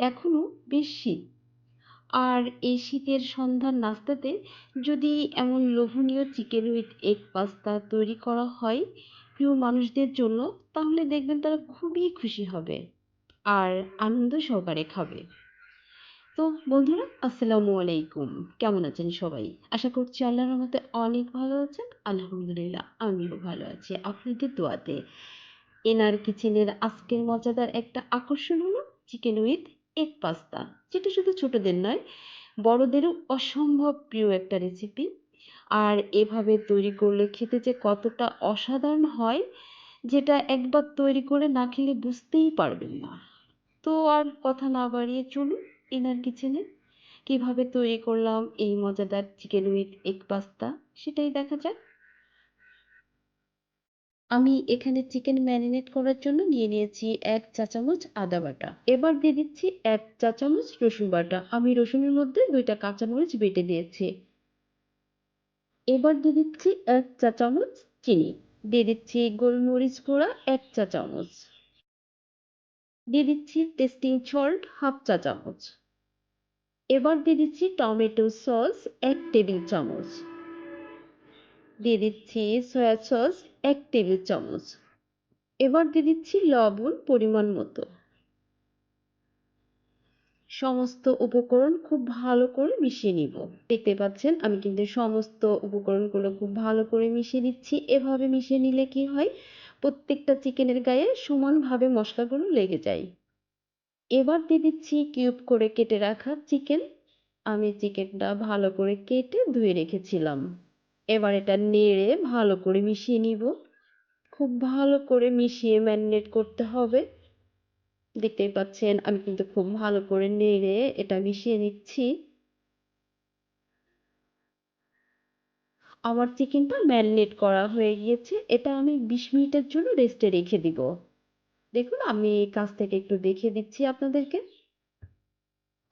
এখনও বেশ শীত। আর এই শীতের সন্ধ্যার নাস্তাতে যদি এমন লোভনীয় চিকেন উইথ এগ পাস্তা তৈরি করা হয় প্রিয় মানুষদের জন্য, তাহলে দেখবেন তারা খুবই খুশি হবে আর আনন্দ সহকারে খাবে। তো বন্ধুরা, আসসালামু আলাইকুম। কেমন আছেন সবাই? আশা করছি আল্লাহর রহমতে অনেক ভালো আছেন। আলহামদুলিল্লাহ, আমিও ভালো আছি। আপনাদের দোয়াতে এনার কিচেনের আজকের মজাদার একটা আকর্ষণ হলো চিকেন উইথ এগ পাস্তা। যেটা শুধু ছোটদের নয়, বড়দেরও অসম্ভব প্রিয় একটা রেসিপি আর এভাবে তৈরি করলে খেতে যে কতটা অসাধারণ হয়, যেটা একবার তৈরি করে না খেলে বুঝতেই পারবেন না। তো আর কথা না বাড়িয়ে চলুন এনার কিচেনে কীভাবে তৈরি করলাম এই মজাদার চিকেন উইথ এগ পাস্তা, সেটাই দেখা যাক। আমি এখানে চিকেন ম্যারিনেট করার জন্য নিয়ে নিয়েছি এক চা চামচ আদা বাটা। এবার দিয়ে দিচ্ছি এক চা চামচ রসুন বাটা। আমি রসুনের মধ্যে দুইটা কাঁচামরিচ বেটে দিয়েছি এবার দিয়ে দিচ্ছি এক চা চামচ চিনি। দিয়ে দিচ্ছি গোলমরিচ গুঁড়া এক চা চামচ। দিয়ে দিচ্ছি টেস্টিং সল্ট হাফ চা চামচ। এবার দিয়ে দিচ্ছি টমেটো সস এক টেবিল চামচ। দিয়ে দিচ্ছি সয়া সস এক টেবিল চামচ। এবার দিয়ে দিচ্ছি লবণ পরিমাণ মতো। সমস্ত উপকরণ খুব ভালো করে মিশিয়ে নিব। দেখতে পাচ্ছেন, আমি কিন্তু সমস্ত উপকরণগুলো খুব ভালো করে মিশিয়ে দিচ্ছি এভাবে মিশিয়ে নিলে কি হয়, প্রত্যেকটা চিকেনের গায়ে সমানভাবে মশলাগুলো লেগে যায়। এবার দিয়ে দিচ্ছি কিউব করে কেটে রাখা চিকেন। আমি চিকেনটা ভালো করে কেটে ধুয়ে রেখেছিলাম। এবার এটা নেড়ে ভালো করে মিশিয়ে নিব। খুব ভালো করে মিশিয়ে ম্যারিনেট করতে হবে। দেখতেই পাচ্ছেন, আমি কিন্তু খুব ভালো করে নেড়ে এটা মিশিয়ে নিচ্ছি। আমার চিকেনটা ম্যারিনেট করা হয়ে গিয়েছে। এটা আমি বিশ মিনিটের জন্য রেস্টে রেখে দিব। দেখুন, আমি কাছ থেকে একটু দেখিয়ে দিচ্ছি আপনাদেরকে।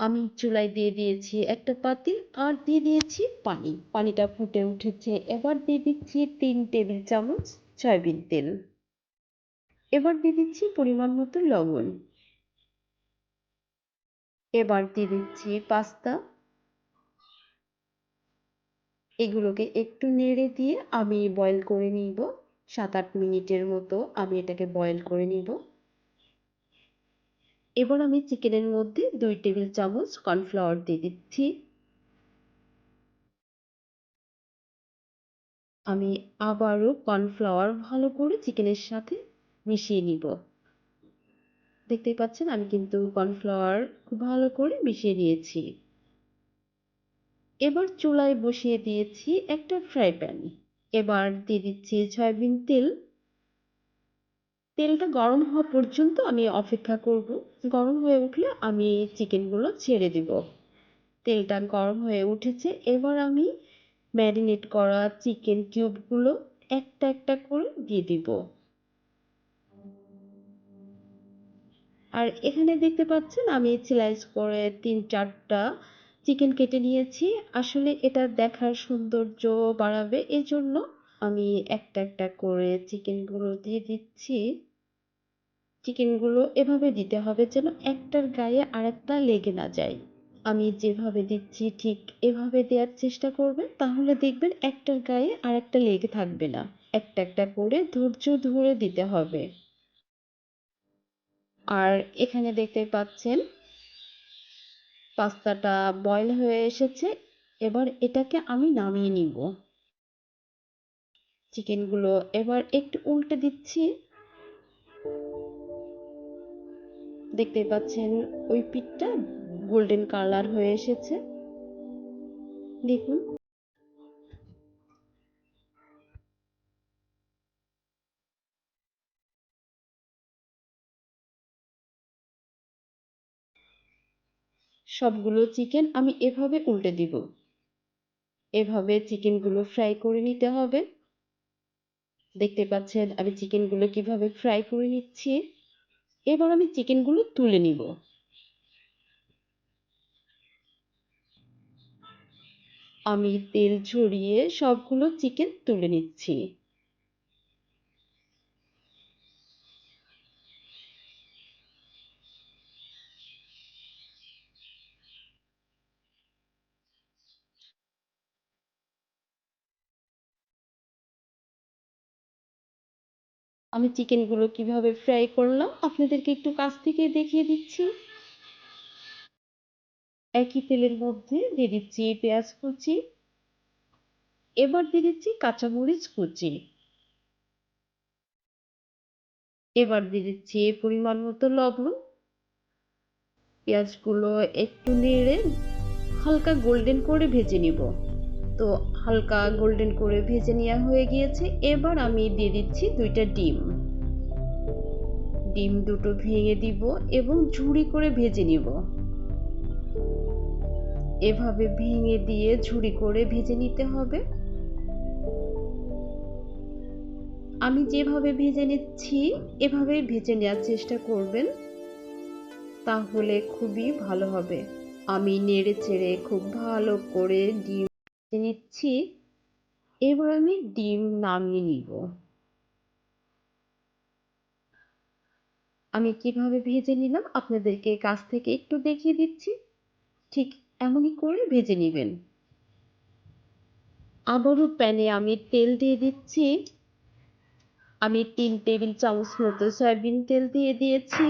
আমি চুলায় দিয়ে দিয়েছি একটা পাতিল আর দিয়ে দিয়েছি পানি। পানিটা ফুটে উঠেছে। এবার দিয়ে দিচ্ছি তিন টেবিল চামচ সয়াবিন তেল। এবার দিয়ে দিচ্ছি পরিমাণ মতো লবণ। এবার দিয়ে দিচ্ছি পাস্তা। এগুলোকে একটু নেড়ে দিয়ে আমি বয়েল করে নিব। সাত আট মিনিটের মতো আমি এটাকে বয়েল করে নিব। এবার আমি চিকেনের মধ্যে দুই টেবিল চামচ কর্নফ্লাওয়ার দিয়ে দিচ্ছি। আমি আবারও কর্নফ্লাওয়ার ভালো করে চিকেনের সাথে মিশিয়ে নিব। দেখতেই পাচ্ছেন, আমি কিন্তু কর্নফ্লাওয়ার খুব ভালো করে মিশিয়ে নিয়েছি। এবার চুলায় বসিয়ে দিয়েছি একটা ফ্রাই প্যান। এবার দিয়ে দিচ্ছি সয়াবিন তেল। তেলটা গরম হওয়া পর্যন্ত আমি অপেক্ষা করব। গরম হয়ে উঠলে আমি চিকেনগুলো ছেড়ে দিব। তেলটা গরম হয়ে উঠেছে। এবার আমি ম্যারিনেট করা চিকেন কিউবগুলো একটা একটা করে দিয়ে দিব। আর এখানে দেখতে পাচ্ছেন, আমি স্লাইস করে তিন চারটা চিকেন কেটে নিয়েছি। আসলে এটা দেখার সৌন্দর্য বাড়াবে। এজন্য আমি একটা একটা করে চিকেনগুলো দিয়ে দিচ্ছি। চিকেনগুলো এভাবে দিতে হবে যেন একটার গায়ে আরেকটা লেগে না যায়। আমি যেভাবে দিচ্ছি ঠিক এভাবে দেওয়ার চেষ্টা করবেন তাহলে দেখবেন একটার গায়ে আরেকটা লেগে থাকবে না। একটা একটা করে ধৈর্য ধরে দিতে হবে। আর এখানে দেখতে পাচ্ছেন, পাস্তাটা বয়ল হয়ে এসেছে, এবার এটাকে আমি নামিয়ে নিব। চিকেনগুলো এবার একটু উল্টে দিচ্ছি। দেখতে পাচ্ছেন, ওই পিঠটা গোল্ডেন কালার হয়ে এসেছে। দেখুন। সবগুলো চিকেন আমি এভাবে উল্টে দিব। এভাবে চিকেনগুলো ফ্রাই করে নিতে হবে। দেখতে পাচ্ছেন, আমি চিকেনগুলো কীভাবে ফ্রাই করে নিচ্ছি। এবার আমি চিকেনগুলো তুলে নিব। আমি তেল ছড়িয়ে সবগুলো চিকেন তুলে নিচ্ছি। আমি চিকেনগুলো কীভাবে ফ্রাই করলাম আপনাদেরকে একটু কাছ থেকে দেখিয়ে দিচ্ছি। একই তেলের মধ্যে দিয়ে দিচ্ছি পেঁয়াজ কুচি। এবার দিয়ে দিচ্ছি কাঁচামরিচ কুচি। এবার দিয়ে দিচ্ছি পরিমাণ মতো লবণ। পেঁয়াজগুলো একটু নেড়ে হালকা গোল্ডেন করে ভেজে নিব। তো হালকা গোল্ডেন করে ভেজে নেওয়া হয়ে গিয়েছে। এবার আমি দিয়ে দিচ্ছি দুইটা ডিম। ডিম দুটো ভেঙে দিব এবং ঝুড়ি করে ভেজে নিব। এভাবে ভেঙে দিয়ে ঝুড়ি করে ভেজে নিতে হবে। আমি যেভাবে ভেজে নিচ্ছি এভাবে ভেজে নেওয়ার চেষ্টা করবেন। তাহলে খুবই ভালো হবে। আমি নেড়ে চেড়ে খুব ভালো করে ডিম নিচ্ছি, এবার আমি ডিম নামিয়ে নিব। আমি কীভাবে ভেজে নিলাম আপনাদেরকে কাছ থেকে একটু দেখিয়ে দিচ্ছি। ঠিক এমনই করে ভেজে নেবেন। আবারও প্যানে আমি তেল দিয়ে দিচ্ছি। আমি তিন টেবিল চামচ মতো সয়াবিন তেল দিয়ে দিয়েছি।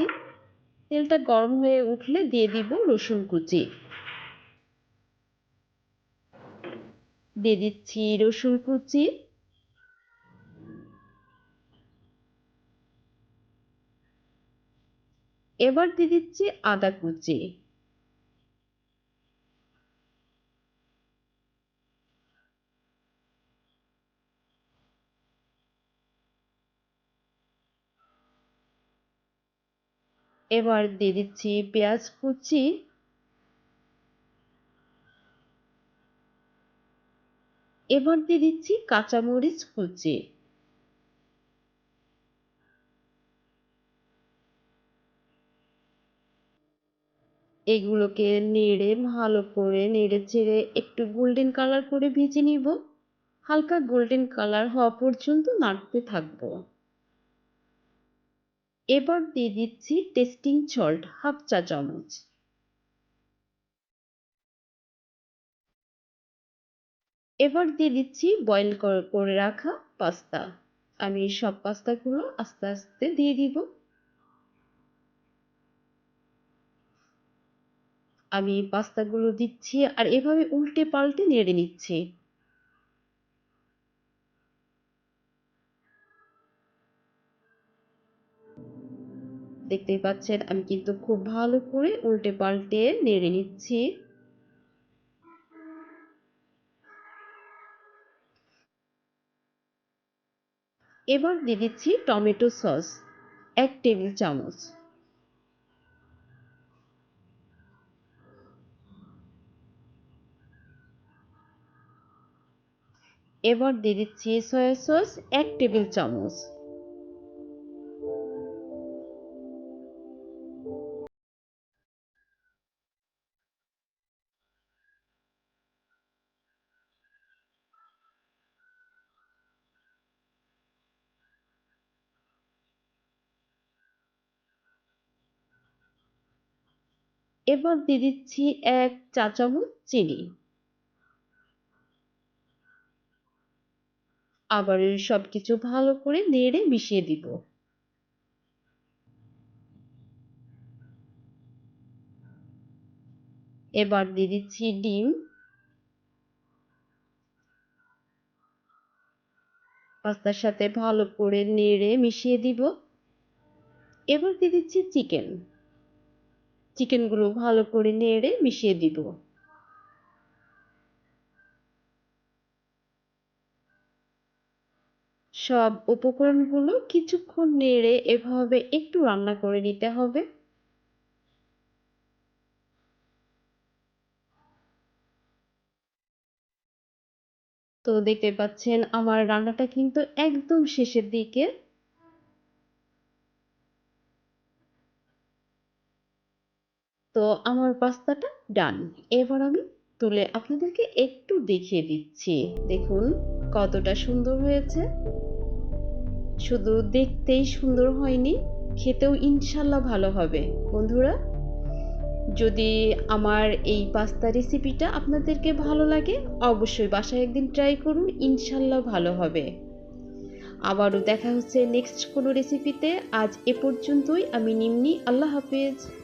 তেলটা গরম হয়ে উঠলে দিয়ে দিব রসুন কুচি। দিয়ে দিচ্ছি রসুন কুচি। এবার দিয়ে দিচ্ছি আদা কুচি। এবার দিয়ে দিচ্ছি পেঁয়াজ কুচি। এবার দিয়ে দিচ্ছি কাঁচামরিচ কুচি। এগুলোকে নেড়ে ভালো করে নেড়ে ছেড়ে একটু গোল্ডেন কালার করে ভেজে নিব। হালকা গোল্ডেন কালার হওয়া পর্যন্ত নাড়তে থাকব। এবার দিয়ে দিচ্ছি টেস্টিং সল্ট হাফ চা চামচ এবার দিয়ে দিচ্ছি বয়েল করে রাখা পাস্তা আমি সব পাস্তাগুলো আস্তে আস্তে দিয়ে দিব। আমি পাস্তাগুলো দিচ্ছি আর এভাবে উল্টে পাল্টে নেড়ে নিচ্ছি। দেখতেই পাচ্ছেন, আমি কিন্তু খুব ভালো করে উল্টে পাল্টে নেড়ে নিচ্ছি। এবার দিয়ে দিচ্ছি টমেটো সস, এক টেবিল চামচ। এবার দিয়ে দিচ্ছি সয়া সস এক টেবিল চামচ। এবার দিয়ে দিচ্ছি এক চা চামচ চিনি। আবার সবকিছু ভালো করে নেড়ে মিশিয়ে দিব। এবার দিয়ে দিচ্ছি ডিম। পাস্তার সাথে ভালো করে নেড়ে মিশিয়ে দিব। এবার দিয়ে দিচ্ছি চিকেন। চিকেনগুলো ভালো করে নেড়ে মিশিয়ে দিব। সব উপকরণগুলো কিছুক্ষণ নেড়ে এভাবে একটু রান্না করে নিতে হবে। তো দেখতে পাচ্ছেন আমার রান্নাটা কিন্তু একদম শেষের দিকে। তো আমার পাস্তাটা ডান। এবার আমি তুলে আপনাদেরকে একটু দেখিয়ে দিচ্ছি। দেখুন কতটা সুন্দর হয়েছে। শুধু দেখতেই সুন্দর হয়নি, খেতেও ইনশাল্লাহ ভালো হবে। বন্ধুরা, যদি আমার এই পাস্তা রেসিপিটা আপনাদেরকে ভালো লাগে, অবশ্যই বাসায় একদিন ট্রাই করুন, ইনশাল্লাহ ভালো হবে। আবারও দেখা হচ্ছে নেক্সট কোনো রেসিপিতে। আজ এ পর্যন্তই, আমি নিম্নি, আল্লাহ হাফেজ।